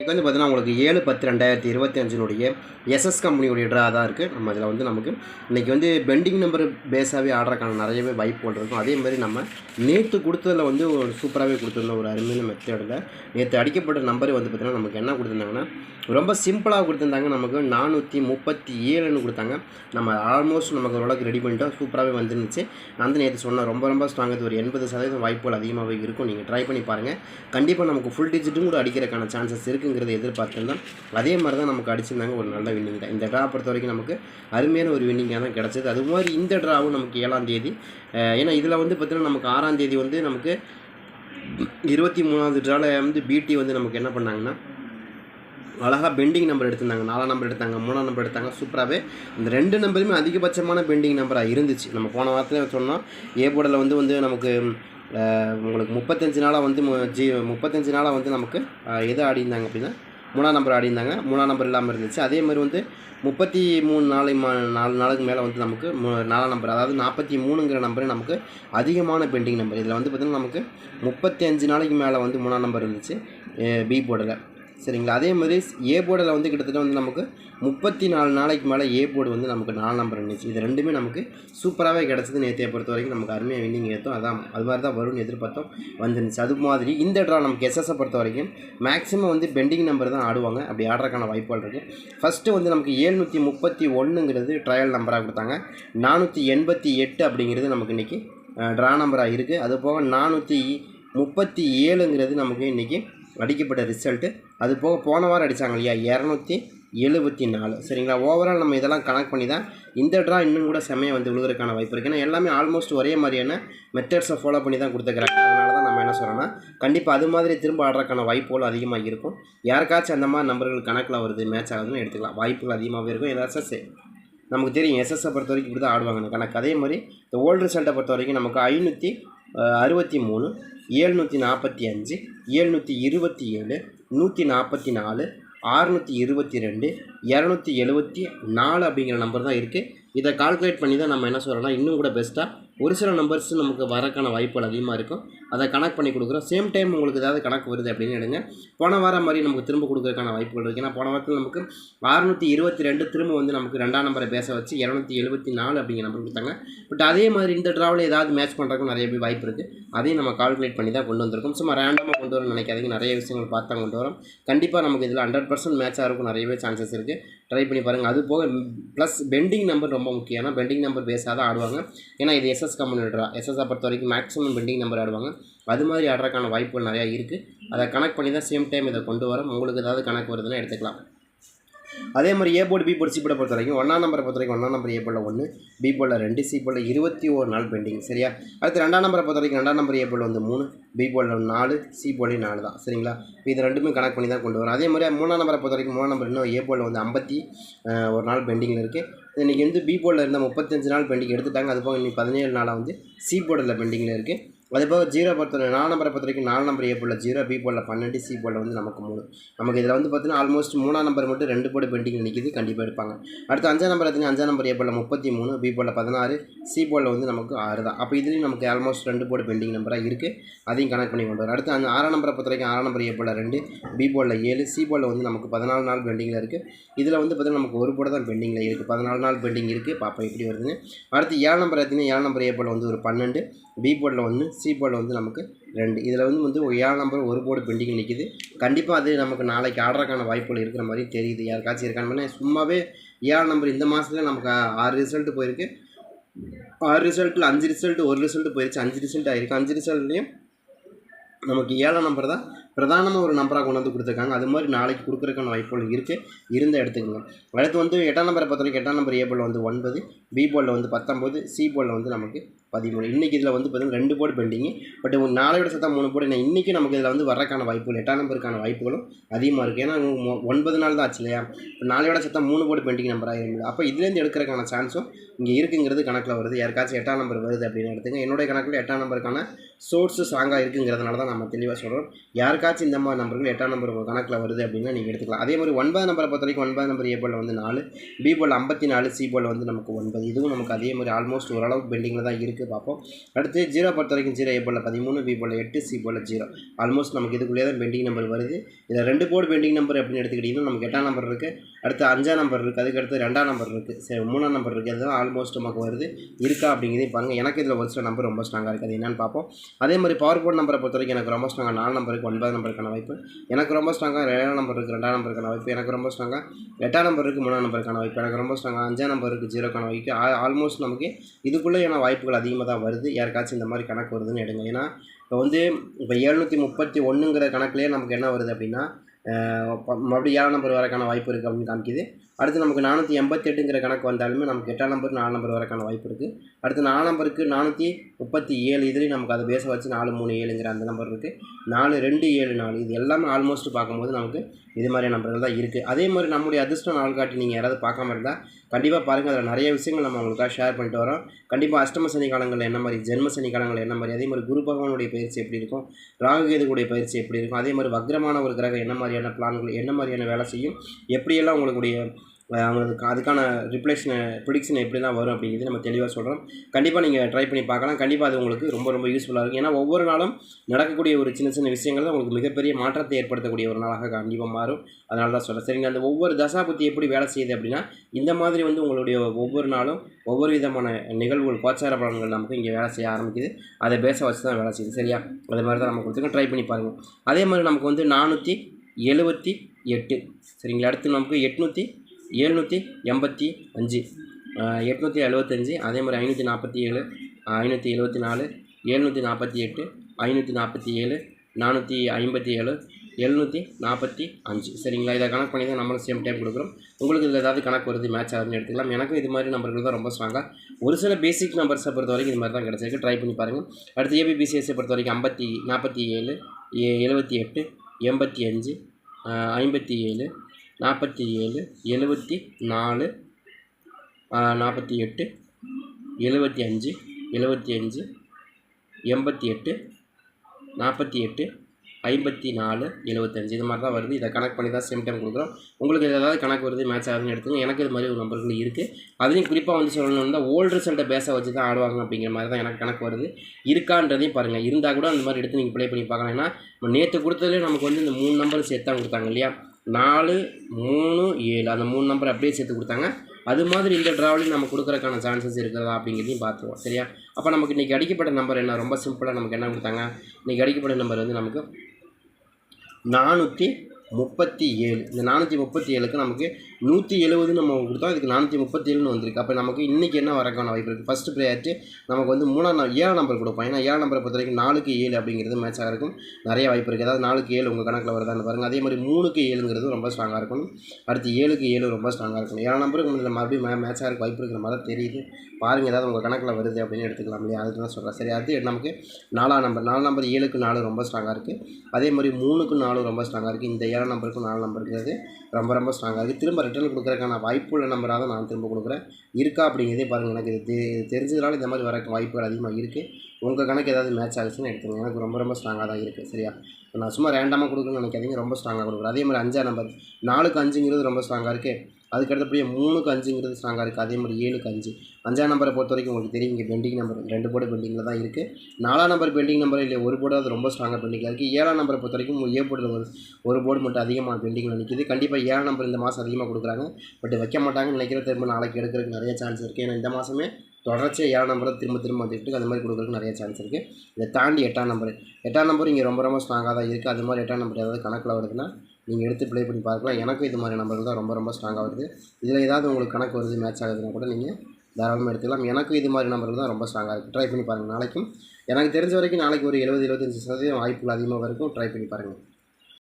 இன்றைக்கி வந்து பார்த்தீங்கன்னா உங்களுக்கு ஏழு பத்து ரெண்டாயிரத்தி இருபத்தி அஞ்சினுடைய எஸ்எஸ் கம்பெனியுடைய ட்ரா தான் இருக்குது நம்ம இதில் வந்து நமக்கு இன்றைக்கி வந்து பெண்டிங் நம்பர் பேஸாகவே ஆடுறக்கான நிறையவே வாய்ப்புகள் இருக்கும். அதே மாதிரி நம்ம நேற்று கொடுத்ததில் வந்து ஒரு சூப்பராகவே கொடுத்துருந்தோம் ஒரு அருமையான மெத்தடில் நேற்று அடிக்கப்பட்ட நம்பர் வந்து பார்த்திங்கன்னா நமக்கு என்ன கொடுத்துருந்தாங்கன்னா ரொம்ப சிம்பிளாக கொடுத்துருந்தாங்க. நமக்கு நானூற்றி முப்பத்தி ஏழுன்னு கொடுத்தாங்க. நம்ம ஆல்மோஸ்ட் நமக்கு ஓரளவுக்கு ரெடி பண்ணிட்டோம். சூப்பராகவே வந்துருந்துச்சு. நான் நேற்று சொன்னேன் ரொம்ப ரொம்ப ஸ்ட்ராங் இது. ஒரு எண்பது சதவீதம் வாய்ப்புகள் அதிகமாகவே இருக்கும். நீங்கள் ட்ரை பண்ணி பாருங்கள் கண்டிப்பாக நமக்கு ஃபுல் டிஜிட்டும் கூட அடிக்கிறதுக்கான சான்சஸ் இருக்குங்கிறத எதிர்பார்த்துருந்தோம். அதே மாதிரி தான் நமக்கு அடிச்சிருந்தாங்க. ஒரு நல்ல வின்னிங் தான். இந்த ட்ரா பொறுத்த வரைக்கும் நமக்கு அருமையான ஒரு வின்னிங்காக தான் கிடச்சிது. அது மாதிரி இந்த ட்ராவும் நமக்கு ஏழாம் தேதி. ஏன்னா இதில் வந்து பார்த்திங்கன்னா நமக்கு ஆறாம் தேதி வந்து நமக்கு இருபத்தி மூணாவது ட்ராவில் வந்து பிடி வந்து நமக்கு என்ன பண்ணாங்கன்னா அழகாக பெண்டிங் நம்பர் எடுத்திருந்தாங்க. நாலாம் நம்பர் எடுத்தாங்க மூணாம் நம்பர் எடுத்தாங்க. சூப்பராகவே இந்த ரெண்டு நம்பருமே அதிகபட்சமான பெண்டிங் நம்பராக இருந்துச்சு. நம்ம போன வாரத்தில் சொன்னோம். ஏ போர்டில் வந்து வந்து நமக்கு உங்களுக்கு முப்பத்தஞ்சு நாளாக வந்து மு- ஜி முப்பத்தஞ்சு நாளாக வந்து நமக்கு எது ஆடிருந்தாங்க அப்படின்னா மூணாம் நம்பர் ஆடிருந்தாங்க மூணாம் நம்பர் இல்லாமல் இருந்துச்சு. அதே மாதிரி வந்து முப்பத்தி மூணு நாளை மா நாலு நாளுக்கு மேலே வந்து நமக்கு மு- நாலாம் நம்பர் அதாவது நாற்பத்தி மூணுங்கிற நம்பர் நமக்கு அதிகமான பெண்டிங் நம்பர் இதில் வந்து பார்த்திங்கன்னா நமக்கு முப்பத்தி அஞ்சு நாளைக்கு மேலே வந்து மூணாம் நம்பர் இருந்துச்சு பி போர்டில் சரிங்களா? அதே மாதிரி ஏ போர்டில் வந்து கிட்டத்தட்ட வந்து நமக்கு முப்பத்தி நாலு நாளைக்கு மேலே ஏ போர்டு வந்து நமக்கு நாலு நம்பர் இருந்துச்சு. இது ரெண்டுமே நமக்கு சூப்பராகவே கிடச்சிது நேற்றைய பொறுத்த வரைக்கும் நமக்கு அருமையாக வின்னிங் ஏற்றோம் அதான் அது மாதிரி தான் வரும்னு எதிர்பார்த்தோம் வந்துருந்துச்சு. அது மாதிரி இந்த ட்ரா நமக்கு எஸ்எஸ்ஸை பொறுத்த வரைக்கும் மேக்ஸிமம் வந்து பெண்டிங் நம்பர் தான் ஆடுவாங்க. அப்படி ஆடுறதுக்கான வாய்ப்புகள் இருக்குது ஃபஸ்ட்டு வந்து நமக்கு ஏழ்நூற்றி முப்பத்தி ஒன்றுங்கிறது ட்ரையல் நம்பராக கொடுத்தாங்க. நானூற்றி எண்பத்தி எட்டு அப்படிங்கிறது நமக்கு இன்றைக்கி ட்ரா நம்பராக இருக்குது அது போக நானூற்றி முப்பத்தி ஏழுங்கிறது நமக்கு இன்றைக்கி அடிக்கப்பட்ட ரிசல்ட்டு அது போக போன வாரம் அடித்தாங்க இல்லையா? இரநூத்தி எழுபத்தி நாலு. சரிங்களா? ஓவரால் நம்ம இதெல்லாம் கனெக்ட் பண்ணி தான் இந்த ட்ரா இன்னும் கூட செமையாக வந்து விழுகிறதுக்கான வாய்ப்பு இருக்குது ஏன்னா எல்லாமே ஆல்மோஸ்ட் ஒரே மாதிரியான மெத்தட்ஸை ஃபாலோ பண்ணி தான் கொடுத்துக்கிறாங்க. அதனால தான் நம்ம என்ன சொல்கிறோன்னா கண்டிப்பாக அது மாதிரி திரும்ப ஆடுறதுக்கான வாய்ப்புகள் அதிகமாக இருக்கும். யாருக்காச்சும் அந்த மாதிரி நம்பர்கள் கணக்கில் வருது மேட்ச் ஆகுதுன்னு எடுத்துக்கலாம். வாய்ப்புகள் அதிகமாகவே இருக்கும். ஏதாச்சும் சே நமக்கு தெரியும் எஸ்எஸ்ஸை பொறுத்த வரைக்கும் இப்படி தான் ஆடுவாங்க கணக்கு அதே மாதிரி இந்த ஓல்டு ரிசல்ட்டை பொறுத்த வரைக்கும் நமக்கு ஐநூற்றி அறுபத்தி மூணு ஏழ்நூற்றி நாற்பத்தி அஞ்சு ஏழ்நூற்றி இருபத்தி ஏழு நூற்றி நாற்பத்தி நாலு ஆறுநூற்றி இருபத்தி ரெண்டு இரநூத்தி எழுபத்தி நாலு அப்படிங்கிற நம்பர் தான் இருக்குது இதை கால்குலேட் பண்ணி தான் நம்ம என்ன சொல்கிறோம்னா இன்னும் கூட பெஸ்ட்டாக ஒரு சில நம்பர்ஸ் நமக்கு வரக்கான வாய்ப்புகள் அதிகமாக இருக்கும். அதை கனெக்ட் பண்ணி கொடுக்குறோம். சேம் டைம் உங்களுக்கு ஏதாவது கணக்கு வருது அப்படின்னு எடுங்க. போன வாரம் மாதிரி நமக்கு திரும்ப கொடுக்குறதுக்கான வாய்ப்புகள் இருக்குது ஏன்னா போன வாரத்தில் நமக்கு அறுநூற்றி இருபத்தி ரெண்டு திரும்ப வந்து நமக்கு ரெண்டாம் நம்பரை பேச வச்சு இரநூத்தி எழுபத்தி நாலு அப்படிங்கிற நம்பர் கொடுத்தாங்க. பட் அதே மாதிரி இந்த ட்ராவலில் ஏதாவது மேட்ச் பண்ணுறதுக்கும் நிறைய பேர் வாய்ப்பு இருக்குது அதையும் நம்ம கால்குலேட் பண்ணி தான் கொண்டு வந்திருக்கோம். சும்மா ரேண்டமாக கொண்டு வரணும்னு நினைக்காதீங்க. நிறைய விஷயங்கள் பார்த்தா கொண்டு வரோம். கண்டிப்பாக நமக்கு இதில் ஹண்ட்ரட் பர்சன்ட் மேட்சாக இருக்கும் நிறையவே சான்சஸ் இருக்குது ட்ரை பண்ணி பாருங்கள் அது போக ப்ளஸ் பெண்டிங் நம்பர் ரொம்ப முக்கியம். ஏன்னா பெண்டிங் நம்பர் பேஸாக தான் ஆடுவாங்க. ஏன்னா இது எஸ்எஸ் கம்பெனிட்ரா எஸ்எஸ்ஸை பொறுத்த வரைக்கும் மேக்ஸிமம் பெண்டிங் நம்பர் ஆடுவாங்க. அது மாதிரி ஆடுறதுக்கான வாய்ப்புகள் நிறையா இருக்குது அதை கனெக்ட் பண்ணி தான் சேம் டைம் இதை கொண்டு வரோம். உங்களுக்கு ஏதாவது கணக்கு வருதுன்னா எடுத்துக்கலாம். அதே மாதிரி A board B board C போர்டை பொறுத்த வரைக்கும் ஒன்றாம் நம்பரை பொறுத்த வரைக்கும் ஒன்றாம் நம்பர் ஏ போர்டில் ஒன்று பி போர்டில் ரெண்டு சி போர்டில் இருபத்தி ஒரு நாள் பெண்டிங் சரியா? அடுத்து ரெண்டாம் நம்பரை பொறுத்த வரைக்கும் ரெண்டாம் நம்பர் ஏ போர்டில் வந்து மூணு பி போர்டில் நாலு சி போர்டில் நாலு தான் சரிங்களா? இப்போ இது ரெண்டுமே கனெக்ட் பண்ணி தான் கொண்டு வரும். அதே மாதிரி மூணாம் நம்பரை பொறுத்த வரைக்கும் மூணாம் நம்பர் இன்னும் ஏ போர்டில் வந்து ஐம்பத்தி ஒரு நாள் பெண்டிங்கில் இருக்குது இன்றைக்கி வந்து பி போர்டில் இருந்த முப்பத்தஞ்சு நாள் பெண்டிங் எடுத்துட்டாங்க. அது போக இன்னைக்கு பதினேழு நாளாக வந்து சி போர்டில் பெண்டிங்கில் இருக்குது அதே போக ஜீரோ பொறுத்த நாலு நம்பரை பொறுத்த வரைக்கும் நாலு நம்பர் ஏ போல ஜீரோ பி போல பன்னெண்டு சி போல வந்து நமக்கு மூணு. நமக்கு இதில் வந்து பார்த்தீங்கன்னா ஆல்மோஸ்ட் மூணாம் நம்பர் மட்டும் ரெண்டு போர்டு பெண்டிங் நிற்கிது கண்டிப்பாக எடுப்பாங்க. அடுத்து அஞ்சாம் நம்பர் பார்த்தீங்கன்னா அஞ்சாம் நம்பர் ஏ போல முப்பத்தி மூணு பி போல பதினாறு சி போல வந்து நமக்கு ஆறு தான். அப்போ இதுலேயும் நமக்கு ஆல்மோஸ்ட் ரெண்டு போர்டு பெண்டிங் நம்பராக இருக்குது அதையும் கனெக்ட் பண்ணி கொண்டு வரும் அடுத்து அந்த ஆறாம் நம்பரை பொறுத்த வரைக்கும் ஆறாம் நம்பர் ஏ போல ரெண்டு பி போல ஏழு சி போல வந்து நமக்கு பதினாலு நாள் பெண்டிங்கில் இருக்குது இதில் வந்து பார்த்தீங்கன்னா நமக்கு ஒரு போட தான் பெண்டிங்கில் இருக்குது பதினாலு நாள் பெண்டிங் இருக்குது பார்ப்போம் எப்படி வருதுன்னு. அடுத்து ஏழு நம்பர் பார்த்தீங்கன்னா ஏழு நம்பர் ஏ போல வந்து ஒரு பன்னெண்டு பி போர்டில் ஒன்று சி போர்டில் வந்து நமக்கு ரெண்டு. இதில் வந்து வந்து ஒரு ஏழு நம்பர் ஒரு போர்டு பெண்டிங் நிற்கிது கண்டிப்பாக அது நமக்கு நாளைக்கு ஆடுறதுக்கான வாய்ப்புகள் இருக்கிற மாதிரி தெரியுது. யாருக்காச்சும் இருக்கான்னு சும்மாவே ஏழு நம்பர் இந்த மாதத்துல நமக்கு ஆறு ரிசல்ட் போயிருக்கு. ஆறு ரிசல்ட்டில் அஞ்சு ரிசல்ட் ஒரு ரிசல்ட் போயிடுச்சு அஞ்சு ரிசல்ட் ஆகிருக்கு அஞ்சு ரிசல்ட்லேயும் நமக்கு ஏழாம் நம்பர் தான் பிரதானமாக ஒரு நம்பராக கொண்டு வந்து கொடுத்துருக்காங்க. அது மாதிரி நாளைக்கு கொடுக்குறதுக்கான வாய்ப்புகள் இருக்குது இருந்த எடுத்துக்கோங்க. அடுத்து வந்து எட்டாம் நம்பரை பொறுத்த வரைக்கும் எட்டாம் நம்பர் ஏ வந்து ஒன்பது பி போலில் வந்து பத்தொம்போது சி போலில் வந்து நமக்கு பதிமூணு. இன்றைக்கி இதில் வந்து பார்த்தீங்கன்னா ரெண்டு போர்டு பெண்டிங்கு பட் நாளையோட சத்தம் மூணு போர்டு ஏன்னா இன்றைக்கி நமக்கு இதில் வந்து வரக்கான வாய்ப்புகள் எட்டாம் நம்பருக்கான வாய்ப்புகளும் அதிகமாக இருக்குது ஏன்னா மொ- ஒன்பது நாள் தான் ஆச்சு இல்லையா? இப்போ நாளையோட சத்தம் மூணு போர்டு பெண்டிங் நம்பராக இருந்தது அப்போ இதுலேருந்து எடுக்கிறதுக்கான சான்ஸும் இங்கே இருக்குங்கிறது கணக்கில் வருது. யாருக்காச்சும் எட்டாம் நம்பர் வருது அப்படின்னு எடுத்துங்க என்னுடைய கணக்கில் எட்டாம் நம்பருக்கான சோர்ஸு ஸ்ட்ராங்காக இருக்குங்கிறதுனால தான் நம்ம தெளிவாக சொல்கிறோம் யாருக்காச்சும் இந்த மாதிரி நம்பர்கள் எட்டாம் நம்பர் ஒரு கணக்கில் வருது அப்படின்னா நீங்கள் எடுத்துக்கலாம். அதே மாதிரி ஒன்பது நம்பரை பொறுத்த வரைக்கும் ஒன்பது நம்பர் ஏ போல் வந்து நாலு பி போல் ஐம்பத்தி நாலு சி போல் வந்து நமக்கு ஒன்பது. இதுவும் நமக்கு அதே மாதிரி ஆல்மோஸ்ட் ஓரளவுக்கு பெண்டிங்கில் தான் இருக்குது பார்ப்போம் அடுத்து ஜீரோ பொறுத்த வரைக்கும் ஜீரோ ஏ போல் பதிமூணு பி போல் எட்டு சி போல் ஜீரோ. ஆல்மோஸ்ட் நமக்கு இதுக்குள்ளே தான் பெண்டிங் நம்பர் வருது. இதில் ரெண்டு போர்டு பெண்டிங் நம்பர் அப்படின்னு எடுத்துக்கிட்டிங்கன்னா நமக்கு எட்டாம் நம்பர் இருக்குது அடுத்து அஞ்சாம் நம்பர் இருக்குது அதுக்கு அடுத்து ரெண்டாம் நம்பர் இருக்குது சரி மூணாம் நம்பர் இருக்குது அதுதான் ஆல்மோஸ்ட் நமக்கு வருது. இருக்கா அப்படிங்கிறதையும் பாருங்கள் எனக்கு இதில் ஒரு சில நம்பர் ரொம்ப ஸ்ட்ராங்காக இருக்குது அது என்னென்னு பார்ப்போம் அதே மாதிரி பவர் போர்ட் நம்பரை பொறுத்த வரைக்கும் எனக்கு ரொம்ப ஸ்ட்ராங்காக நாலு நம்பருக்கு ஒன்பது நம்பருக்கான வாய்ப்பு. எனக்கு ரொம்ப ஸ்ட்ராங்காக ஏழாம் நம்பர் இருக்குது ரெண்டாம் நம்பருக்கான வாய்ப்பு. எனக்கு ரொம்ப ஸ்ட்ராங்காக எட்டாம் நம்பர் இருக்குது மூணாம் நம்பருக்கான வாய்ப்பு. எனக்கு ரொம்ப ஸ்ட்ராங்காக அஞ்சாம் நம்பர் இருக்குது ஜீரோக்கான வாய்ப்பு. ஆல்மோஸ்ட் நமக்கு இதுக்குள்ளேயான வாய்ப்புகள் அதிகமாக தான் வருது. யாருக்காச்சும் இந்த மாதிரி கணக்கு வருதுன்னு எடுங்க. ஏன்னா இப்போ வந்து இப்போ ஏழ்நூற்றி முப்பத்தி ஒன்றுங்கிற கணக்குலேயே நமக்கு என்ன வருது அப்படின்னா மறுபடியும் ஏழாம் நம்பர் வரக்கான வாய்ப்பு இருக்குது அப்படின்னு காமிக்குது. அடுத்து நமக்கு நானூற்றி எண்பத்தெட்டுங்கிற கணக்கு வந்தாலுமே நமக்கு எட்டாம் நம்பர் நாலு நம்பர் வரக்கான வாய்ப்பு இருக்குது அடுத்து நாலு நம்பருக்கு நானூற்றி முப்பத்தி ஏழு இதுலேயும் நமக்கு அதை பேச வச்சு நாலு மூணு ஏழுங்கிற அந்த நம்பர் இருக்குது நாலு ரெண்டு ஏழு நாலு இது எல்லாமே ஆல்மோஸ்ட் பார்க்கும்போது நமக்கு இது மாதிரி நம்பர்கள் தான் இருக்குது அதே மாதிரி நம்முடைய அதிர்ஷ்டம் நாள் காட்டி நீங்கள் யாராவது பார்க்காம இருந்தால் கண்டிப்பாக பாருங்கள் அதில் நிறைய விஷயங்கள் நம்ம உங்களுக்காக ஷேர் பண்ணிட்டு வரோம். கண்டிப்பாக அஷ்டம சனி காலங்களில் என்ன மாதிரி ஜென்ம சனி காலங்களில் என்ன மாதிரி அதே மாதிரி குரு பகவானுடைய பயிற்சி எப்படி இருக்கும் ராகு பயிற்சி எப்படி இருக்கும் அதே மாதிரி வக்ரமான ஒரு கிரகம் என்ன மாதிரியான பிளான்கள் என்ன மாதிரியான வேலை செய்யும் எப்படியெல்லாம் உங்களுடைய அவங்களுக்கு அதுக்கான ரிப்ளேஷனை ப்ரிடிக்ஷன் எப்படிலாம் வரும் அப்படிங்கிறது நம்ம தெளிவாக சொல்கிறோம் கண்டிப்பாக நீங்கள் ட்ரை பண்ணி பார்க்கலாம். கண்டிப்பாக அது உங்களுக்கு ரொம்ப ரொம்ப யூஸ்ஃபுல்லாக இருக்கும். ஏன்னா ஒவ்வொரு நாளும் நடக்கக்கூடிய ஒரு சின்ன சின்ன விஷயங்கள் தான் உங்களுக்கு மிகப்பெரிய மாற்றத்தை ஏற்படுத்தக்கூடிய ஒரு நாளாக கண்டிப்பாக மாறும். அதனால தான் சொல்கிறேன் சரிங்க அந்த ஒவ்வொரு தசாபுத்தி எப்படி வேலை செய்யுது அப்படின்னா இந்த மாதிரி வந்து உங்களுடைய ஒவ்வொரு நாளும் ஒவ்வொரு விதமான நிகழ்வுகள் கோச்சார பலன்கள் நமக்கு இங்கே வேலை செய்ய ஆரம்பிக்குது. அதை பேச வச்சு தான் வேலை செய்யுது. சரியா? அது மாதிரி தான் நம்ம கொடுத்துருக்கோம். ட்ரை பண்ணி பாருங்கள் அதே மாதிரி நமக்கு வந்து நானூற்றி எழுபத்தி எட்டு. சரிங்களா? அடுத்து நமக்கு எட்நூற்றி எழுநூற்றி எண்பத்தி அஞ்சு எட்நூற்றி எழுபத்தஞ்சி அதே மாதிரி ஐநூற்றி நாற்பத்தி ஏழு ஐநூற்றி எழுபத்தி நாலு எழுநூற்றி நாற்பத்தி எட்டு ஐநூற்றி நாற்பத்தி ஏழு நானூற்றி ஐம்பத்தி ஏழு எழுநூற்றி நாற்பத்தி அஞ்சு. சரிங்களா? இதை கணக்கு பண்ணி தான் நம்மளும் சேம் டைம் கொடுக்குறோம். உங்களுக்கு இதில் ஏதாவது கணக்கு வருது மேட்ச் ஆகுதுன்னு எடுத்துக்கலாம். எனக்கும் இது மாதிரி நம்பர்கள் தான் ரொம்ப ஸ்ட்ராங்காக ஒரு சில பேசிக் நம்பர்ஸை பொறுத்த வரைக்கும் இது மாதிரி தான் கிடச்சிருக்கு. ட்ரை பண்ணி பாருங்கள் அடுத்து ஏபிபிசிஎஸ்ஸை பொறுத்த வரைக்கும் ஐம்பத்தி நாற்பத்தி ஏழு ஏ எழுபத்தி எட்டு எண்பத்தி அஞ்சு ஐம்பத்தி ஏழு நாற்பத்தி ஏழு எழுபத்தி நாலு நாற்பத்தி எட்டு எழுபத்தி அஞ்சு எழுபத்தி அஞ்சு எண்பத்தி எட்டு நாற்பத்தி எட்டு ஐம்பத்தி நாலு எழுபத்தஞ்சு இது மாதிரி தான் வருது. இதை கணக்கு பண்ணி தான் சேம் டைம் கொடுக்குறோம். உங்களுக்கு இது ஏதாவது கணக்கு வருது மேட்ச் ஆகுதுன்னு எடுத்துங்க எனக்கு இது மாதிரி ஒரு நம்பர்கள் இருக்குது அதுலேயும் குறிப்பாக வந்து சொல்லணும்னா ஓல்டு ரிசல்ட்டை பேச வச்சு தான் ஆடுவாங்க அப்படிங்கிற மாதிரி தான் எனக்கு கணக்கு வருது. இருக்கான்றதையும் பாருங்கள் இருந்தால் கூட அந்த மாதிரி எடுத்து நீங்கள் ப்ளே பண்ணி பார்க்கலாம். ஏன்னா நேற்று கொடுத்ததுலேயே நமக்கு வந்து இந்த மூணு நம்பர் சேர்த்து தான் கொடுத்தாங்க இல்லையா? நாலு மூணு ஏழு. அந்த மூணு நம்பர் அப்படியே சேர்த்து கொடுத்தாங்க. அது மாதிரி இந்த ட்ராவலிங் நம்ம கொடுக்குறக்கான சான்சஸ் இருக்கிறதா அப்படிங்கிறதையும் பார்த்துருவோம். சரியா? அப்போ நமக்கு இன்றைக்கி அடிக்கப்பட்ட நம்பர் என்ன? ரொம்ப சிம்பிளாக நமக்கு என்ன கொடுத்தாங்க? இன்றைக்கி அடிக்கப்பட்ட நம்பர் வந்து நமக்கு நானூற்றி முப்பத்தி ஏழு. இந்த நானூற்றி முப்பத்தி ஏழுக்கு நமக்கு நூற்றி எழுபது நம்ம கொடுத்தோம். இதுக்கு நானூற்றி முப்பத்தி ஏழுன்னு வந்திருக்கு. அப்போ நமக்கு இன்றைக்கி என்ன வரக்கான வாய்ப்பு இருக்குது ஃபஸ்ட்டு ப்ரையாரிட்டி நமக்கு வந்து மூணாம் நா- ஏழாம் நம்பர் கொடுப்போம். ஏன்னா ஏழாம் நம்பரை பொறுத்த வரைக்கும் நாலுக்கு ஏழு அப்படிங்கிறது மேட்ச் இருக்கும் நிறைய வாய்ப்பு இருக்குது அதாவது நாலுக்கு ஏழு உங்கள் கணக்கில் வருதான்னு பாருங்கள் அதே மாதிரி மூணுக்கு ஏழுங்கிறது ரொம்ப ஸ்ட்ராங்காக இருக்கும் அடுத்து ஏழுக்கு ஏழு ரொம்ப ஸ்ட்ராங்காக இருக்கும் ஏழாம் நம்பருக்கு உங்களுக்கு மறுபடியும் மே மேட்சாக ஆகிறதுக்கு வாய்ப்பு இருக்கிற மாதிரி தெரியுது. பாருங்கள் ஏதாவது உங்கள் கணக்கில் வருது அப்படின்னு எடுத்துக்கலாம் இல்லையா? அதுக்கு தான் சொல்கிறேன் சரி அது நமக்கு நாலாம் நம்பர் நாலு நம்பர் ஏழுக்கு நாலு ரொம்ப ஸ்ட்ராங்காக இருக்குது அதே மாதிரி மூணுக்கு நாலு ரொம்ப ஸ்ட்ராங்காக இருக்குது இந்த ஏழாம் நம்பருக்கும் நாலு நம்பருங்கிறது ரொம்ப ரொம்ப ஸ்ட்ராங்காக இருக்குது திரும்ப ரிட்டர்ன் கொடுக்குறதுக்கான வாய்ப்புள்ள நம்பராக தான் நான் திரும்ப கொடுக்குறேன். இருக்கா அப்படிங்கிறதே பாருங்கள் எனக்கு இது தெ- தெரிஞ்சதுனால இந்த மாதிரி வர வாய்ப்புகள் அதிகமாக இருக்குது உங்கள் கணக்கு ஏதாவது மேட்ச் ஆகுச்சுன்னு எடுத்துங்க எனக்கு ரொம்ப ரொம்ப ஸ்ட்ராங்காக தான் இருக்குது சரியா? இப்போ நான் சும்மா ரேண்டமாக கொடுக்கணும்னு நினைக்காதீங்க. ரொம்ப ஸ்ட்ராங்காக கொடுக்குறேன். அதே மாதிரி அஞ்சாம் நம்பர் நாலுக்கு அஞ்சுங்கிறது ரொம்ப ஸ்ட்ராங்காக இருக்குது அதுக்கு அடுத்தபடியே மூணுக்கு அஞ்சுங்கிறது ஸ்ட்ராங்காக இருக்குது அதே மாதிரி ஏழுக்கு அஞ்சு. அஞ்சாம் நம்பரை பொறுத்த வரைக்கும் உங்களுக்கு தெரியும். இங்கே பெண்டிங் நம்பர் ரெண்டு போர்டு பெண்டிங்கில் தான் இருக்குது நாலாம் நம்பர் பெண்டிங் நம்பர் இல்லை ஒரு போர்டு அது ரொம்ப ஸ்ட்ராங்காக பெண்டிங்கில் இருக்குது ஏழாம் நம்பரை பொறுத்த வரைக்கும் ஏ போர்டில் ஒரு ஒரு போர்டு மட்டும் அதிகமாக பெண்டிங்கில் நிற்கிது கண்டிப்பாக ஏழாம் நம்பர் இந்த மாதம் அதிகமாக கொடுக்குறாங்க. பட் வைக்க மாட்டாங்கன்னு நினைக்கிற திரும்ப நாளைக்கு எடுக்கிறதுக்கு நிறைய சான்ஸ் இருக்குது ஏன்னா இந்த மாதமே தொடர்ச்சியாக ஏழாம் நம்பரை திரும்ப திரும்ப வந்துட்டு அந்த மாதிரி கொடுக்குறதுக்கு நிறைய சான்ஸ் இருக்குது இதை தாண்டி எட்டாம் நம்பர். எட்டாம் நம்பர் இங்கே ரொம்ப ரொம்ப ஸ்ட்ராங்காக தான் இருக்குது அது மாதிரி எட்டாம் நம்பர் ஏதாவது கணக்கில் வருதுன்னா நீங்கள் எடுத்து ப்ளே பண்ணி பார்க்கலாம். எனக்கும் இது மாதிரி நம்பர்கள் தான் ரொம்ப ரொம்ப ஸ்ட்ராங்காக வருது. இதில் ஏதாவது உங்களுக்கு கணக்கு வருது மேட்ச் ஆகுதுன்னா கூட நீங்கள் தாராளமாக எடுத்துக்கலாம். எனக்கும் இது மாதிரி நம்பர்கள் தான் ரொம்ப ஸ்ட்ராங்காக இருக்குது ட்ரை பண்ணி பாருங்கள் நாளைக்கும் எனக்கு தெரிஞ்ச வரைக்கும் நாளைக்கு ஒரு எழுபது எழுபத்தஞ்சு சதவீதம் வாய்ப்புகள் அதிகமாக இருக்கும். ட்ரை பண்ணி பாருங்கள்